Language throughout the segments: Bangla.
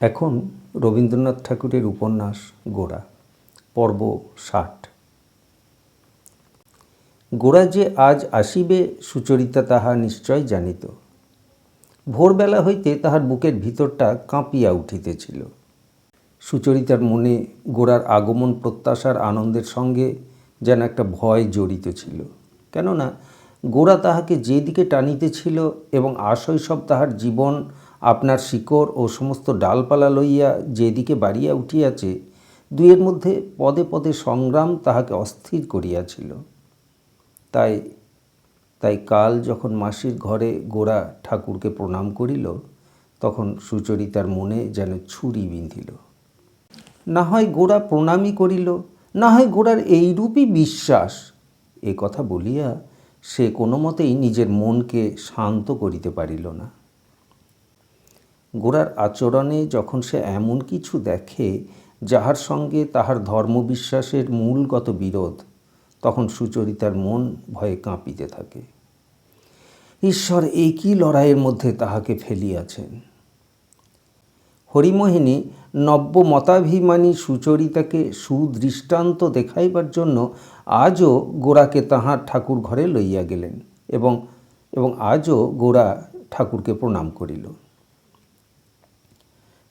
এখন রবীন্দ্রনাথ ঠাকুরের উপন্যাস গোড়া, পর্ব ষাট। গোড়া যে আজ আসিবে, সুচরিতা তাহা নিশ্চয় জানিত। ভোরবেলা হইতে তাহার বুকের ভিতরটা কাঁপিয়া উঠিতেছিল। সুচরিতার মনে গোড়ার আগমন প্রত্যাশার আনন্দের সঙ্গে যেন একটা ভয় জড়িত ছিল। কেননা গোড়া তাহাকে যেদিকে টানিতেছিল এবং আশৈশব তাহার জীবন আপনার শিকড় ও সমস্ত ডালপালা লইয়া যেদিকে বাড়িয়া উঠিয়াছে, দুইয়ের মধ্যে পদে পদে সংগ্রাম তাহাকে অস্থির করিয়াছিল। তাই তাই কাল যখন মাসির ঘরে গোড়া ঠাকুরকে প্রণাম করিল, তখন সুচরিতার মনে যেন ছুরি বিঁধিল। না হয় গোড়া প্রণামই করিল, না হয় গোড়ার এইরূপই বিশ্বাস, এ কথা বলিয়া সে কোনো মতেই নিজের মনকে শান্ত করিতে পারিল না। গোড়ার আচরণে যখন সে এমন কিছু দেখে, যাহার সঙ্গে তাহার ধর্মবিশ্বাসের মূলগত বিরোধ, তখন সুচরিতার মন ভয়ে কাঁপিতে থাকে। ঈশ্বর একই লড়াইয়ের মধ্যে তাহাকে ফেলিয়াছেন? হরিমোহিনী নব্য মতাভিমানী সুচরিতাকে সুদৃষ্টান্ত দেখাইবার জন্য আজও গোড়াকে তাহার ঠাকুর ঘরে লইয়া গেলেন এবং এবং আজও গোড়া ঠাকুরকে প্রণাম করিল।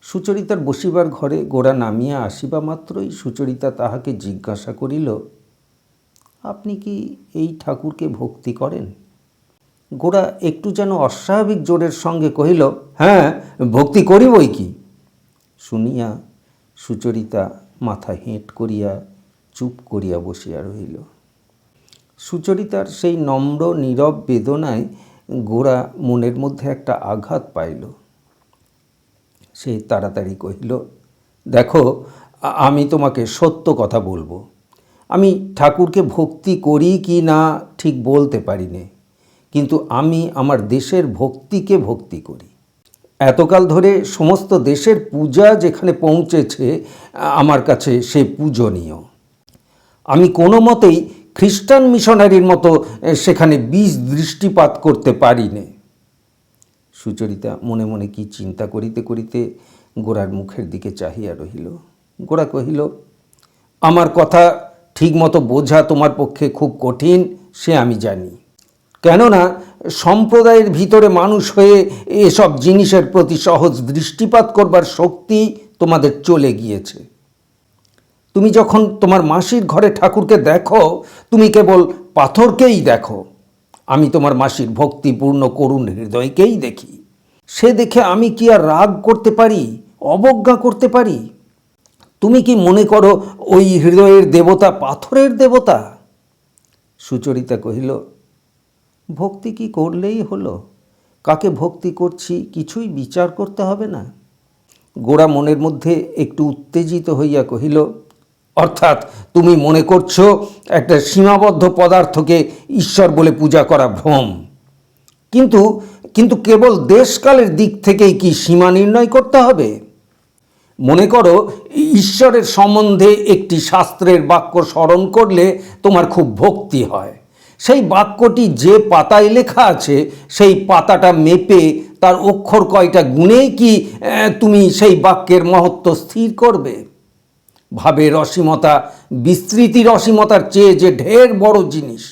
সুচরিতার বসিবার ঘরে গোড়া নামিয়া আসিবা মাত্রই সুচরিতা তাহাকে জিজ্ঞাসা করিল, আপনি কি এই ঠাকুরকে ভক্তি করেন? গোড়া একটু যেন অস্বাভাবিক জোরের সঙ্গে কহিল হ্যাঁ ভক্তি করি বই কি? শুনিয়া সুচরিতা মাথা হেঁট করিয়া চুপ করিয়া বসিয়া রহিল। সুচরিতার সেই নম্র, নীরব বেদনায় গোড়া মনের মধ্যে একটা আঘাত পাইল। সে তাড়াতাড়ি কহিল, দেখো, আমি তোমাকে সত্য কথা বলব। আমি ঠাকুরকে ভক্তি করি কি না ঠিক বলতে পারি নে কিন্তু আমি আমার দেশের ভক্তিকে ভক্তি করি। এতকাল ধরে সমস্ত দেশের পূজা যেখানে পৌঁছেছে, আমার কাছে সে পূজনীয়। আমি কোনো মতেই খ্রিস্টান মিশনারির মতো সেখানে বীজ দৃষ্টিপাত করতে পারি নে সুচরিতা মনে মনে কি চিন্তা করিতে করিতে গোড়ার মুখের দিকে চাহিয়া রহিল। গোড়া কহিল, আমার কথা ঠিকমতো বোঝা তোমার পক্ষে খুব কঠিন, সে আমি জানি। কেননা সম্প্রদায়ের ভিতরে মানুষ হয়ে এসব জিনিসের প্রতি সহজ দৃষ্টিপাত করবার শক্তি তোমাদের চলে গিয়েছে। তুমি যখন তোমার মাসির ঘরে ঠাকুরকে দেখো, তুমি কেবল পাথরকেই দেখো। আমি তোমার মাসির ভক্তিপূর্ণ করুণ হৃদয়কেই দেখি। সে দেখে আমি কি আর রাগ করতে পারি, অবজ্ঞা করতে পারি? তুমি কি মনে করো ওই হৃদয়ের দেবতা পাথরের দেবতা? সুচরিতা কহিল, ভক্তি কি করলেই হলো? কাকে ভক্তি করছি কিছুই বিচার করতে হবে না। গোড়া মনের মধ্যে একটু উত্তেজিত হইয়া কহিল অর্থাৎ তুমি মনে করছ একটা সীমাবদ্ধ পদার্থকে ঈশ্বর বলে পূজা করা ভ্রম। কিন্তু কিন্তু কেবল দেশকালের দিক থেকেই কি সীমা নির্ণয় করতে হবে? মনে করো, ঈশ্বরের সম্বন্ধে একটি শাস্ত্রের বাক্য স্মরণ করলে তোমার খুব ভক্তি হয়। সেই বাক্যটি যে পাতায় লেখা আছে, সেই পাতাটা মেপে তার অক্ষর কয়টা গুণেই কি তুমি সেই বাক্যের মহত্ব স্থির করবে? ভাবের অসীমতা, বিস্তৃতির অসীমতার চেয়ে যে ঢের বড় জিনিস।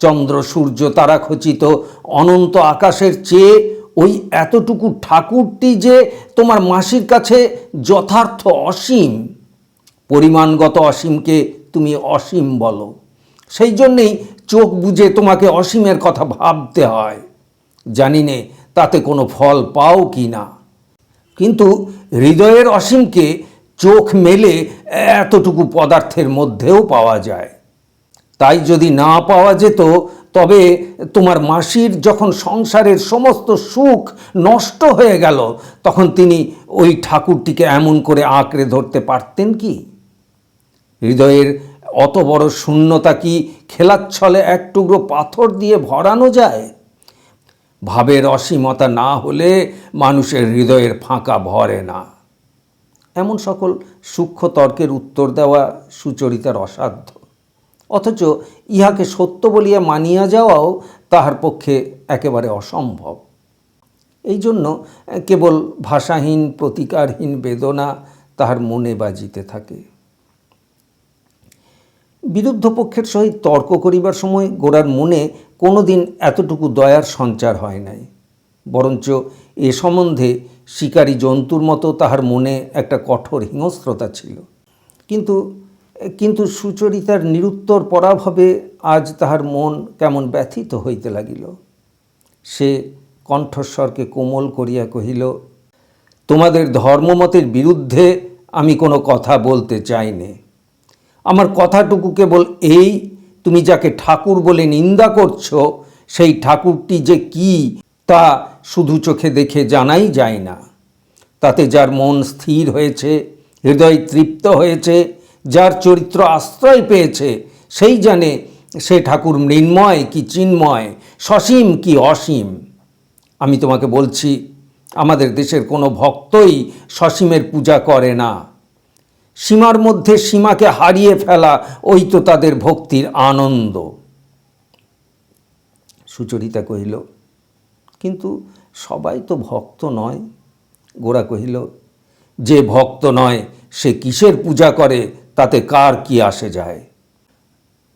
চন্দ্র, সূর্য, তারা খচিত অনন্ত আকাশের চেয়ে ওই এতটুকু ঠাকুরটি যে তোমার মাসির কাছে যথার্থ অসীম। পরিমাণগত অসীমকে তুমি অসীম বলো। সেই জন্যেই চোখ বুজে তোমাকে অসীমের কথা ভাবতে হয়। জানি নে, তাতে কোনো ফল পাও কি না? কিন্তু হৃদয়ের অসীমকে চোখ মেলে এতটুকু পদার্থের মধ্যেও পাওয়া যায়। তাই যদি না পাওয়া যেত, তবে তোমার মাসির যখন সংসারের সমস্ত সুখ নষ্ট হয়ে গেল, তখন তিনি ওই ঠাকুরটিকে এমন করে আঁকড়ে ধরতে পারতেন কি? হৃদয়ের অত বড় শূন্যতা কি খেলাচ্ছলে এক টুকরো পাথর দিয়ে ভরানো যায়? ভাবের অসীমতা না হলে মানুষের হৃদয়ের ফাঁকা ভরে না। এমন সকল সূক্ষ্ম তর্কের উত্তর দেওয়া সুচরিতার অসাধ্য। অথচ ইহাকে সত্য বলিয়া মানিয়া যাওয়াও তাহার পক্ষে একেবারে অসম্ভব। এই জন্য কেবল ভাষাহীন, প্রতিকারহীন বেদনা তাহার মনে বাজিতে থাকে। বিরুদ্ধ পক্ষের সহিত তর্ক করিবার সময় গোড়ার মনে কোনোদিন এতটুকু দয়ার সঞ্চার হয় নাই। বরঞ্চ এ সম্বন্ধে শিকারী জন্তুর মতো তাহার মনে একটা কঠোর হিংস্রতা ছিল। কিন্তু কিন্তু সুচরিতার নিরুত্তর পরাভবে আজ তাহার মন কেমন ব্যথিত হইতে লাগিল। সে কণ্ঠস্বরকে কোমল করিয়া কহিল, তোমাদের ধর্মমতের বিরুদ্ধে আমি কোনো কথা বলতে চাই নে আমার কথাটুকু কেবল এই, তুমি যাকে ঠাকুর বলে নিন্দা করছ, সেই ঠাকুরটি যে কি তা শুধু চোখে দেখে জানাই যায় না। তাতে যার মন স্থির হয়েছে, হৃদয় তৃপ্ত হয়েছে, যার চরিত্র আশ্রয় পেয়েছে, সেই জানে সে ঠাকুর মৃন্ময় কি চিন্ময়, সসীম কি অসীম। আমি তোমাকে বলছি, আমাদের দেশের কোনো ভক্তই সসীমের পূজা করে না। সীমার মধ্যে সীমাকে হারিয়ে ফেলা ওই তো তাদের ভক্তির আনন্দ। সুচরিতা কহিল কিন্তু সবাই তো ভক্ত নয়। গোরা কহিল, যে ভক্ত নয়, সে কিসের পূজা করে? তাতে কার কি আসে যায়?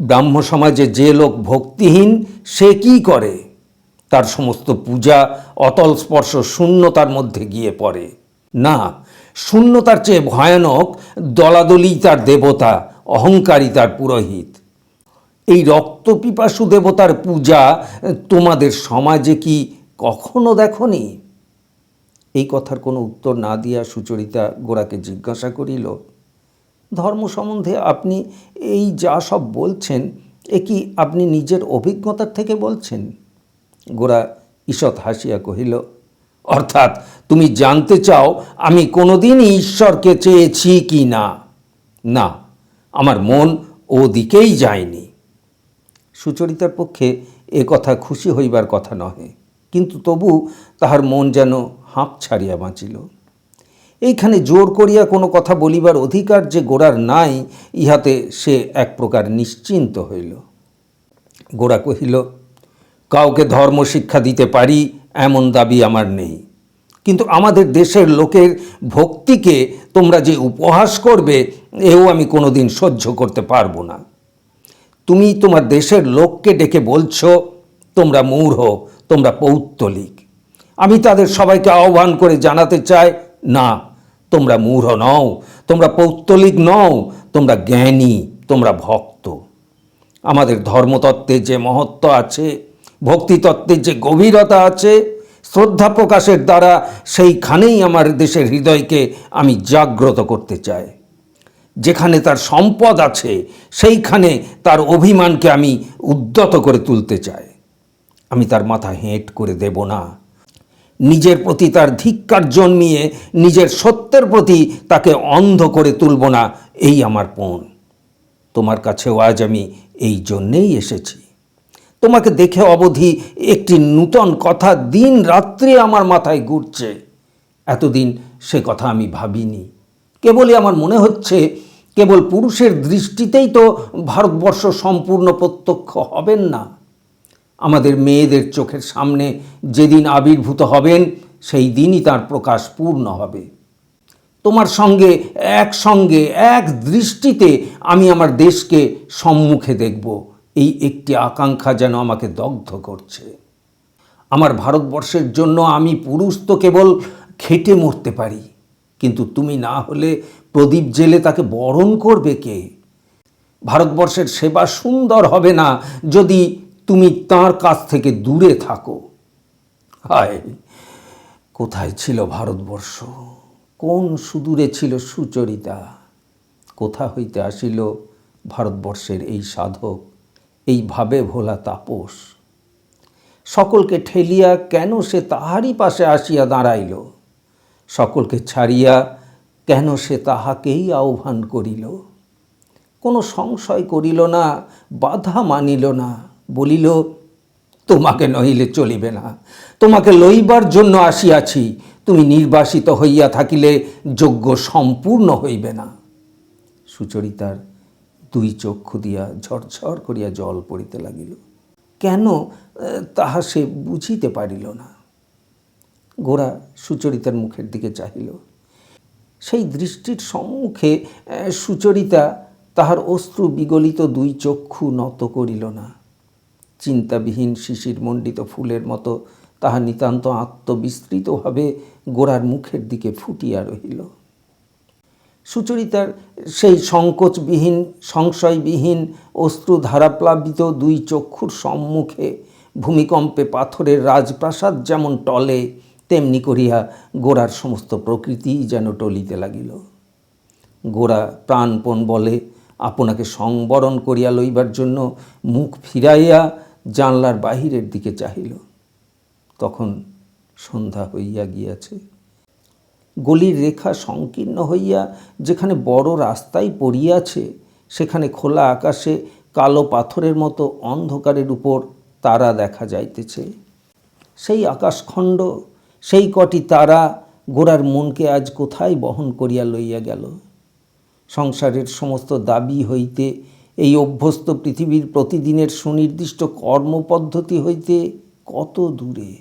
ব্রাহ্ম সমাজে যে লোক ভক্তিহীন, সে কি করে? তার সমস্ত পূজা অতল স্পর্শ শূন্যতার মধ্যে গিয়ে পড়ে। না, শূন্যতার চেয়ে ভয়ানক দলাদলি তার দেবতা অহংকারী তার পুরোহিত। এই রক্তপিপাসু দেবতার পূজা তোমাদের সমাজে কি কখনো দেখনি? এই কথার কোনো উত্তর না দিয়া সুচরিতা গোড়াকে জিজ্ঞাসা করিল, ধর্ম সম্বন্ধে আপনি এই যা সব বলছেন, এ কি আপনি নিজের অভিজ্ঞতার থেকে বলছেন? গোরা ঈষৎ হাসিয়া কহিল, অর্থাৎ তুমি জানতে চাও আমি কোনোদিন ঈশ্বরকে চেয়েছি কি না? না, আমার মন ও দিকেই যায়নি। সুচরিতার পক্ষে এ কথা খুশি হইবার কথা নহে। কিন্তু তবু তাহার মন যেন হাঁপ ছাড়িয়া বাঁচিল। এইখানে জোর করিয়া কোনো কথা বলিবার অধিকার যে গোড়ার নাই, ইহাতে সে এক প্রকার নিশ্চিন্ত হইল। গোড়া কহিল, কাউকে ধর্ম শিক্ষা দিতে পারি এমন দাবি আমার নেই। কিন্তু আমাদের দেশের লোকের ভক্তিকে তোমরা যে উপহাস করবে, এও আমি কোনোদিন সহ্য করতে পারব না। তুমি তোমার দেশের লোককে ডেকে বলছো, তোমরা মূঢ় তোমরা পৌত্তলিক আমি তাদের সবাইকে আহ্বান করে জানাতে চাই, না, তোমরা মূঢ় নও, তোমরা পৌত্তলিক নও, তোমরা জ্ঞানী, তোমরা ভক্ত। আমাদের ধর্মতত্ত্বে যে মহত্ব আছে ভক্তিতত্ত্বের যে গভীরতা আছে, শ্রদ্ধা প্রকাশের দ্বারা সেইখানেই আমার দেশের হৃদয়কে আমি জাগ্রত করতে চাই। যেখানে তার সম্পদ আছে, সেইখানে তার অভিমানকে আমি উদ্যত করে তুলতে চাই। আমি তার মাথা হেঁট করে দেব না। নিজের প্রতি তার ধিক্কার জন্মিয়ে নিজের সত্যের প্রতি তাকে অন্ধ করে তুলব না, এই আমার পণ। তোমার কাছেও আজ আমি এই জন্যেই এসেছি। তোমাকে দেখে অবধি একটি নূতন কথা দিন রাত্রি আমার মাথায় ঘুরছে। এতদিন সে কথা আমি ভাবিনি। কেবলই আমার মনে হচ্ছে, কেবল পুরুষের দৃষ্টিতেই তো ভারতবর্ষ সম্পূর্ণ প্রত্যক্ষ হবেন না। আমাদের মেয়েদের চোখের সামনে যেদিন আবির্ভূত হবেন, সেই দিনই তার প্রকাশ পূর্ণ হবে। তোমার সঙ্গে, একসঙ্গে, এক দৃষ্টিতে আমি আমার দেশকে সম্মুখে দেখব। এই একটি আকাঙ্ক্ষা যেন আমাকে দগ্ধ করছে। আমার ভারতবর্ষের জন্য আমি পুরুষ তো কেবল খেটে মরতে পারি, কিন্তু তুমি না হলে প্রদীপ জেলে তাকে বরণ করবে কে? ভারতবর্ষের সেবা সুন্দর হবে না যদি তুমি তার কাছ থেকে দূরে থাকো। হায়, কোথায় ছিল ভারতবর্ষ? কোন সুদূরে ছিল সুচরিতা? কোথা হইতে আসিল ভারতবর্ষের এই সাধক, এই ভাবে ভোলা তাপস? সকলকে ঠেলিয়া কেন সে তাহারই পাশে আসিয়া দাঁড়াইল? সকলকে ছাড়িয়া কেন সে তাহাকেই আহ্বান করিল? কোনো সংশয় করিল না, বাধা মানিল না। বলিল, তোমাকে নহিলে চলিবে না। তোমাকে লইবার জন্য আসিয়াছি। তুমি নির্বাসিত হইয়া থাকিলে যোগ্য সম্পূর্ণ হইবে না। সুচরিতার দুই চক্ষু দিয়া ঝরঝর করিয়া জল পড়িতে লাগিল। কেন তাহা সে বুঝিতে পারিল না। গোরা সুচরিতার মুখের দিকে চাহিল। সেই দৃষ্টির সম্মুখে সুচরিতা তাহার অশ্রু বিগলিত দুই চক্ষু নত করিল না। চিন্তাবিহীন শিশির মণ্ডিত ফুলের মতো তাহা নিতান্ত আত্মবিস্তৃতভাবে গোড়ার মুখের দিকে ফুটিয়া রহিল। সুচরিতার সেই সংকোচবিহীন, সংশয়বিহীন অশ্রু ধারাপ্লাবিত দুই চক্ষুর সম্মুখে ভূমিকম্পে পাথরের রাজপ্রাসাদ যেমন টলে, তেমনি করিয়া গোড়ার সমস্ত প্রকৃতি যেন টলিতে লাগিল। গোড়া প্রাণপণ বলে, আপনাকে সংবরণ করিয়া লইবার জন্য মুখ ফিরাইয়া জানলার বাহিরের দিকে চাহিল। তখন সন্ধ্যা হইয়া গিয়াছে। গলির রেখা সংকীর্ণ হইয়া যেখানে বড় রাস্তায় পড়িয়াছে, সেখানে খোলা আকাশে কালো পাথরের মতো অন্ধকারের উপর তারা দেখা যাইতেছে। সেই আকাশখণ্ড, সেই কটি তারা গোড়ার মনকে আজ কোথায় বহন করিয়া লইয়া গেল? সংসারের সমস্ত দাবি হইতে এই অভ্যস্ত পৃথিবীর প্রতিদিনের সুনির্দিষ্ট কর্মপদ্ধতি হইতে কত দূরে?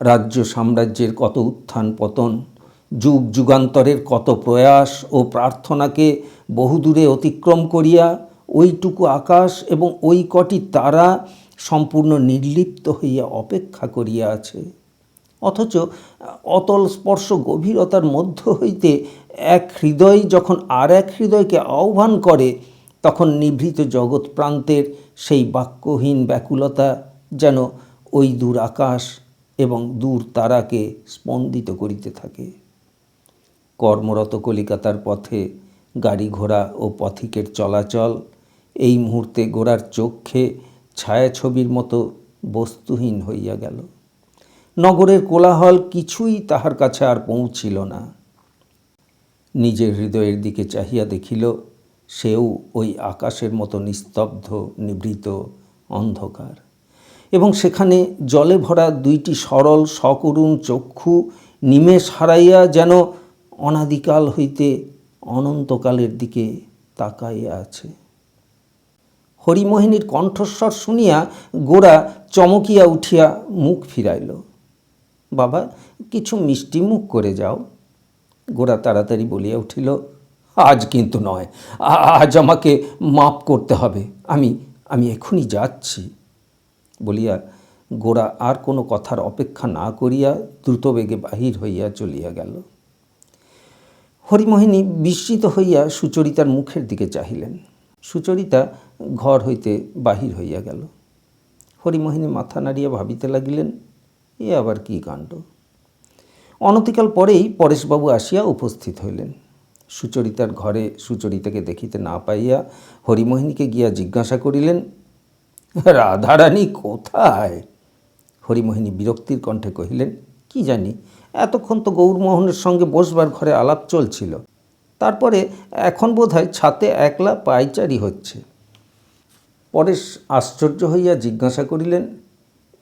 রাজ্য সাম্রাজ্যের কত উত্থান পতন, যুগ যুগান্তরের কত প্রয়াস ও প্রার্থনাকে বহুদূরে অতিক্রম করিয়া ওইটুকু আকাশ এবং ওই কটি তারা সম্পূর্ণ নির্লিপ্ত হইয়া অপেক্ষা করিয়া আছে। অথচ অতল স্পর্শ গভীরতার মধ্য হইতে এক হৃদয় যখন আর এক হৃদয়কে আহ্বান করে তখন নিভৃত জগৎ প্রান্তের সেই বাক্যহীন ব্যাকুলতা যেন ওই দূর আকাশ এবং দূর তারাকে স্পন্দিত করিতে থাকে। কর্মরত কলিকাতার পথে গাড়ি ঘোড়া ও পথিকের চলাচল, এই মুহূর্তে গোড়ার চক্ষে ছায়াছবির মতো বস্তুহীন হইয়া গেল। নগরের কোলাহল কিছুই তাহার কাছে আর পৌঁছিল না। নিজের হৃদয়ের দিকে চাহিয়া দেখিল সেও ওই আকাশের মতো নিস্তব্ধ, নিভৃত অন্ধকার। এবং সেখানে জলে ভরা দুইটি সরল, সকরুণ চক্ষু নিমেষ হারাইয়া যেন অনাদিকাল হইতে অনন্তকালের দিকে তাকাইয়া আছে। হরিমোহিনীর কণ্ঠস্বর শুনিয়া গোরা চমকিয়া উঠিয়া মুখ ফিরাইল। বাবা, কিছু মিষ্টি মুখ করে যাও। গোরা তাড়াতাড়ি বলিয়া উঠিল আজ কিন্তু নয়। আজ আমাকে মাপ করতে হবে। আমি আমি এখনই যাচ্ছি। বলিয়া গোরা আর কোনো কথার অপেক্ষা না করিয়া দ্রুতবেগে বাহির হইয়া চলিয়া গেল। হরিমোহিনী বিস্মিত হইয়া সুচরিতার মুখের দিকে চাহিলেন। সুচরিতা ঘর হইতে বাহির হইয়া গেল। হরিমোহিনী মাথা নাড়িয়া ভাবিতে লাগিলেন, এ আবার কি কাণ্ড? অনতিকাল পরেই পরেশবাবু আসিয়া উপস্থিত হইলেন। সুচরিতার ঘরে সুচরিতাকে দেখিতে না পাইয়া হরিমোহিনীকে গিয়া জিজ্ঞাসা করিলেন, রাধারানী কোথায়? হরিমোহিনী বিরক্তির কণ্ঠে কহিলেন, কি জানি, এতক্ষণ তো গৌরমোহনের সঙ্গে বসবার ঘরে আলাপ চলছিল। তারপরে এখন বোধহয় ছাতে একলা পাইচারি হচ্ছে। পরেশ আশ্চর্য হইয়া জিজ্ঞাসা করিলেন,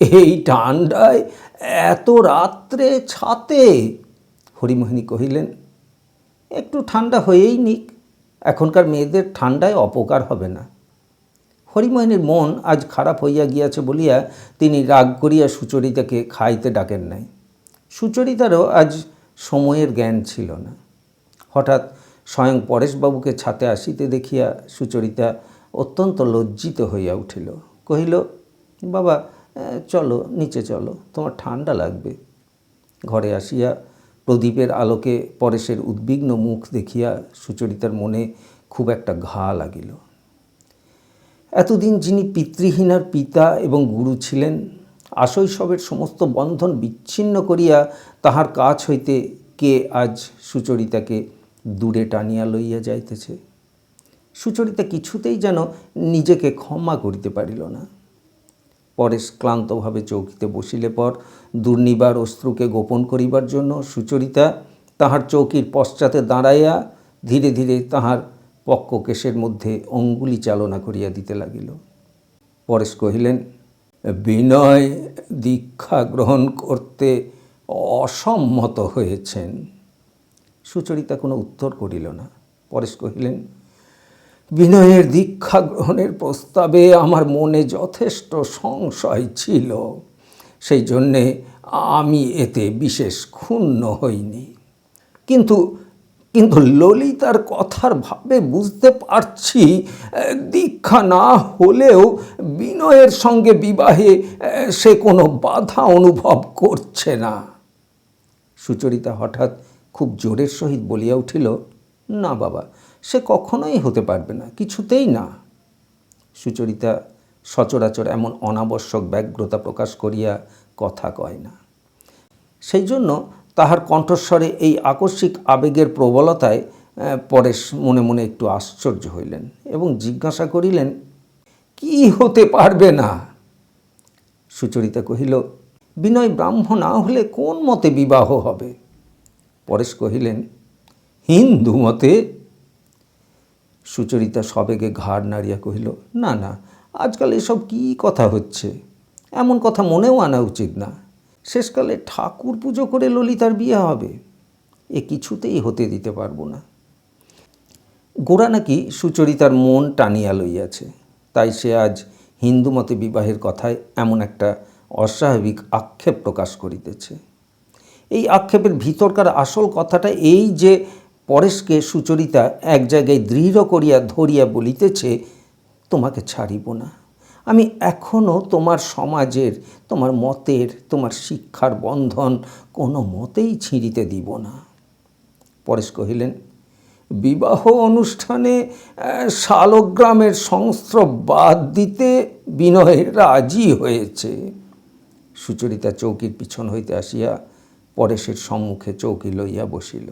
এই ঠান্ডায় এত রাত্রে ছাতে? হরিমোহিনী কহিলেন একটু ঠান্ডা হয়েই নিক, এখনকার মেয়েদের ঠান্ডায় অপকার হবে না। হরিমোহিনীর মন আজ খারাপ হইয়া গিয়াছে বলিয়া তিনি রাগ করিয়া সুচরিতাকে খাইতে ডাকেন নাই। সুচরিতারও আজ সময়ের জ্ঞান ছিল না। হঠাৎ স্বয়ং পরেশবাবুকে ছাতে আসিতে দেখিয়া সুচরিতা অত্যন্ত লজ্জিত হইয়া উঠিল। কহিল, বাবা চলো, নিচে চলো, তোমার ঠান্ডা লাগবে। ঘরে আসিয়া প্রদীপের আলোকে পরেশের উদ্বিগ্ন মুখ দেখিয়া সুচরিতার মনে খুব একটা ঘা লাগিল। এতদিন যিনি পিতৃহীনার পিতা এবং গুরু ছিলেন আশৈশবের সমস্ত বন্ধন বিচ্ছিন্ন করিয়া তাহার কাছ হইতে কে আজ সুচরিতাকে দূরে টানিয়া লইয়া যাইতেছে? সুচরিতা কিছুতেই যেন নিজেকে ক্ষমা করিতে পারিল না। পরেশ ক্লান্তভাবে চৌকিতে বসিলে পর দুর্নিবার অশ্রুকে গোপন করিবার জন্য সুচরিতা তাহার চৌকির পশ্চাতে দাঁড়াইয়া ধীরে ধীরে তাহার পক্ককেশের মধ্যে অঙ্গুলি চালনা করিয়া দিতে লাগিল। পরেশ কহিলেন, বিনয় দীক্ষা গ্রহণ করতে অসম্মত হয়েছেন। সুচরিতা কোনো উত্তর করিল না। পরেশ কহিলেন বিনয়ের দীক্ষা গ্রহণের প্রস্তাবে আমার মনে যথেষ্ট সংশয় ছিল। সেই জন্যে আমি এতে বিশেষ ক্ষুণ্ণ হইনি। কিন্তু কিন্তু ললিতার কথার ভাবে বুঝতে পারছি, দীক্ষা না হলেও বিনয়ের সঙ্গে বিবাহে সে কোনো বাধা অনুভব করছে না। সুচরিতা হঠাৎ খুব জোরের সহিত বলিয়া উঠিল, না বাবা সে কখনোই হতে পারবে না, কিছুতেই না। সুচরিতা সচরাচর এমন অনাবশ্যক ব্যগ্রতা প্রকাশ করিয়া কথা কয় না। সেই জন্য তাহার কণ্ঠস্বরে এই আকস্মিক আবেগের প্রবলতায় পরেশ মনে মনে একটু আশ্চর্য হইলেন এবং জিজ্ঞাসা করিলেন, কি হতে পারবে না? সুচরিতা কহিল, বিনয় ব্রাহ্ম না হলে কোন মতে বিবাহ হবে? পরেশ কহিলেন, হিন্দু মতে সুচরিতা সবেগে ঘাড় নাড়িয়া কহিল, না না, আজকাল এসব কি কথা হচ্ছে? এমন কথা মনেও আনা উচিত না। শেষকালে ঠাকুর পুজো করে ললিতার বিয়ে হবে। এ কিছুতেই হতে দিতে পারব না। গোড়া নাকি সুচরিতার মন টানিয়া লইয়াছে। তাই সে আজ হিন্দু মতে বিবাহের কথায় এমন একটা অস্বাভাবিক আক্ষেপ প্রকাশ করিতেছে। এই আক্ষেপের ভিতরকার আসল কথাটা এই যে পরেশকে সুচরিতা এক জায়গায় দৃঢ় করিয়া ধরিয়া বলিতেছে, তোমাকে ছাড়িব না। আমি এখনও তোমার সমাজের, তোমার মতের, তোমার শিক্ষার বন্ধন কোনো মতেই ছিঁড়িতে দিব না। পরেশ কহিলেন, বিবাহ অনুষ্ঠানে শালগ্রামের সংস্রব বাদ দিতে বিনয় রাজি হয়েছে। সুচরিতা চৌকির পিছন হইতে আসিয়া পরেশের সম্মুখে চৌকি লইয়া বসিল।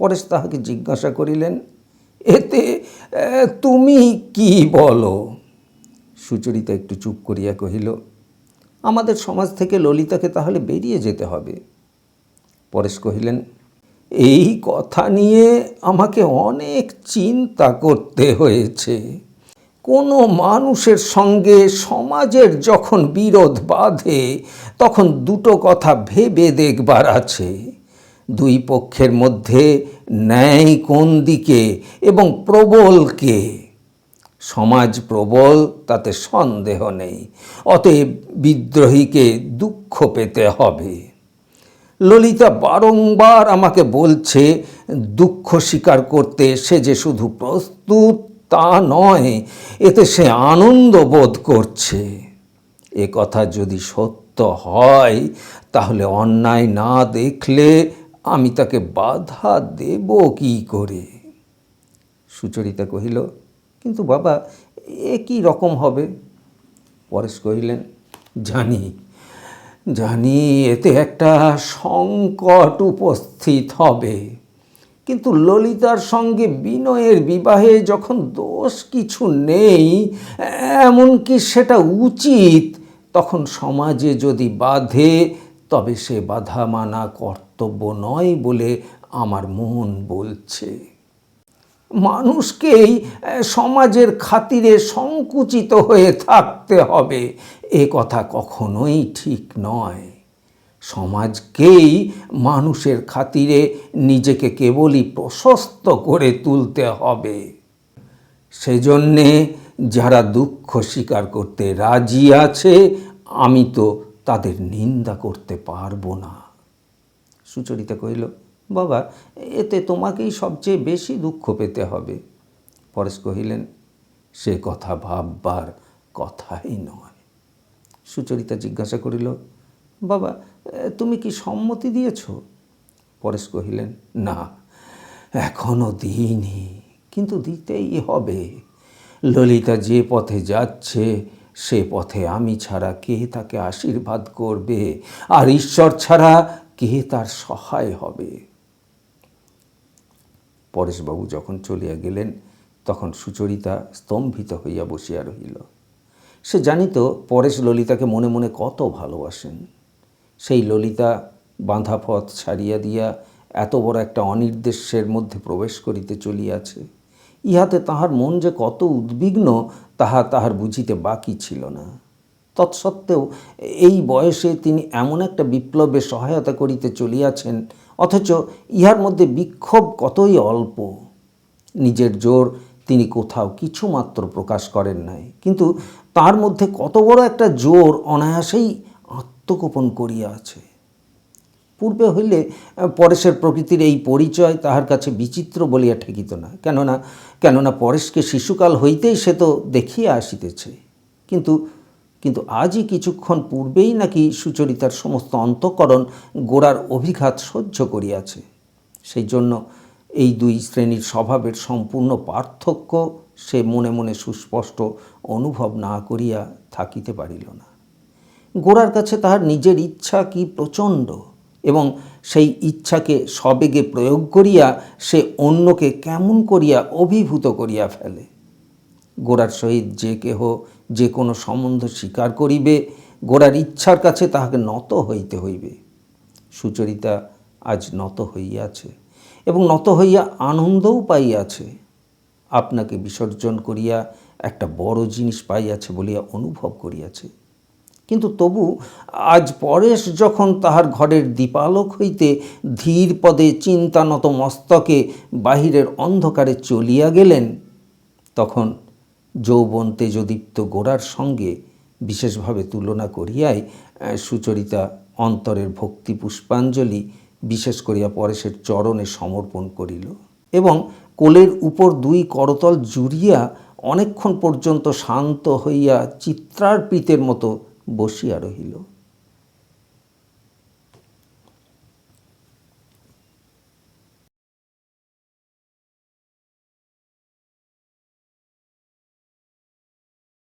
পরেশ তাহাকে জিজ্ঞাসা করিলেন, এতে তুমি কি বলো? সুচরিতা একটু চুপ করিয়া কহিল, আমাদের সমাজ থেকে ললিতাকে তাহলে বেরিয়ে যেতে হবে। পরেশ কহিলেন, এই কথা নিয়ে আমাকে অনেক চিন্তা করতে হয়েছে। কোনো মানুষের সঙ্গে সমাজের যখন বিরোধ বাঁধে, তখন দুটো কথা ভেবে দেখবার আছে। দুই পক্ষের মধ্যে ন্যায় কোন দিকে এবং প্রবল কে? সমাজ প্রবল, তাতে সন্দেহ নেই। অতএব বিদ্রোহীকে দুঃখ পেতে হবে। ললিতা বারংবার আমাকে বলছে, দুঃখ স্বীকার করতে সে যে শুধু প্রস্তুত তা নয়, এতে সে আনন্দ বোধ করছে। এ কথা যদি সত্য হয়, তাহলে অন্যায় না দেখলে আমি তাকে বাধা দেব কি করে? সুচরিতা কহিল, কিন্তু বাবা, এ কি রকম হবে? পরেশ কহিলেন, জানি জানি এতে একটা সংকট উপস্থিত হবে। কিন্তু ললিতার সঙ্গে বিনয়ের বিবাহে যখন দোষ কিছু নেই, এমনকি সেটা উচিত, তখন সমাজে যদি বাধে, তবে সে বাধা মানা কর্তব্য নয় বলে আমার মন বলছে। মানুষকেই সমাজের খাতিরে সংকুচিত হয়ে থাকতে হবে। এ কথা কখনোই ঠিক নয়। সমাজকেই মানুষের খাতিরে নিজেকে কেবলই প্রশস্ত করে তুলতে হবে। সেজন্যে যারা দুঃখ স্বীকার করতে রাজি আছে, আমি তো তাদের নিন্দা করতে পারব না। সুচরিতা কহিল, বাবা, এতে তোমাকেই সবচেয়ে বেশি দুঃখ পেতে হবে। পরেশ কহিলেন, সে কথা ভাববার কথাই নয়। সুচরিতা জিজ্ঞাসা করিল, বাবা, তুমি কি সম্মতি দিয়েছ? পরেশ কহিলেন, না, এখনও দিইনি, কিন্তু দিতেই হবে। ললিতা যে পথে যাচ্ছে, সে পথে আমি ছাড়া কে তাকে আশীর্বাদ করবে? আর ঈশ্বর ছাড়া কে তার সহায় হবে? পরেশবাবু যখন চলিয়া গেলেন, তখন সুচরিতা স্তম্ভিত হইয়া বসিয়া রহিল। সে জানিত, পরেশ ললিতাকে মনে মনে কত ভালোবাসেন। সেই ললিতা বাঁধা পথ ছাড়িয়া দিয়া এত বড় একটা অনির্দেশের মধ্যে প্রবেশ করিতে চলিয়াছে। ইহাতে তাহার মন যে কত উদ্বিগ্ন, তাহা তাহার বুঝিতে বাকি ছিল না। তৎসত্ত্বেও এই বয়সে তিনি এমন একটা বিপ্লবে সহায়তা করিতে চলিয়াছেন, অথচ ইহার মধ্যে বিক্ষোভ কতই অল্প। নিজের জোর তিনি কোথাও কিছুমাত্র প্রকাশ করেন নাই, কিন্তু তার মধ্যে কত বড় একটা জোর অনায়াসেই আত্মগোপন করিয়া আছে। পূর্বে হইলে পরেশের প্রকৃতির এই পরিচয় তাহার কাছে বিচিত্র বলিয়া ঠেকিত না, কেননা কেননা পরেশকে শিশুকাল হইতেই সে তো দেখিয়া আসিতেছে। কিন্তু কিন্তু আজই কিছুক্ষণ পূর্বেই নাকি সুচরিতার সমস্ত অন্তঃকরণ গোড়ার অভিঘাত সহ্য করিয়াছে। সেই জন্য এই দুই শ্রেণির স্বভাবের সম্পূর্ণ পার্থক্য সে মনে মনে সুস্পষ্ট অনুভব না করিয়া থাকিতে পারিল না। গোড়ার কাছে তাহার নিজের ইচ্ছা কি প্রচণ্ড এবং সেই ইচ্ছাকে সবেগে প্রয়োগ করিয়া সে অন্যকে কেমন করিয়া অভিভূত করিয়া ফেলে। গোড়ার সহিত যে কেহ যে কোনো সম্বন্ধ স্বীকার করিবে গোড়ার ইচ্ছার কাছে তাহাকে নত হইতে হইবে। সুচরিতা আজ নত হইয়াছে এবং নত হইয়া আনন্দও পাইয়াছে। আপনাকে বিসর্জন করিয়া একটা বড় জিনিস পাইয়াছে বলিয়া অনুভব করিয়াছে। কিন্তু তবু আজ পরেশ যখন তাহার ঘরের দীপালোক হইতে ধীর পদে চিন্তানত মস্তকে বাহিরের অন্ধকারে চলিয়া গেলেন, তখন যৌবন তেজদীপ্ত গোড়ার সঙ্গে বিশেষভাবে তুলনা করিয়াই সুচরিতা অন্তরের ভক্তি পুষ্পাঞ্জলি বিশেষ করিয়া পরেশের চরণে সমর্পণ করিল এবং কোলের উপর দুই করতল জুড়িয়া অনেকক্ষণ পর্যন্ত শান্ত হইয়া চিত্রার্পিতের মতো বসিয়া রহিল।